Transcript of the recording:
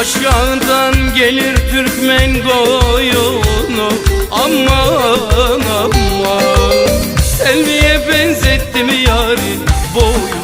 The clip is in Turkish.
Aşağıdan gelir Türkmen koyunu. Aman aman. Selviye benzettim yarim boyunu.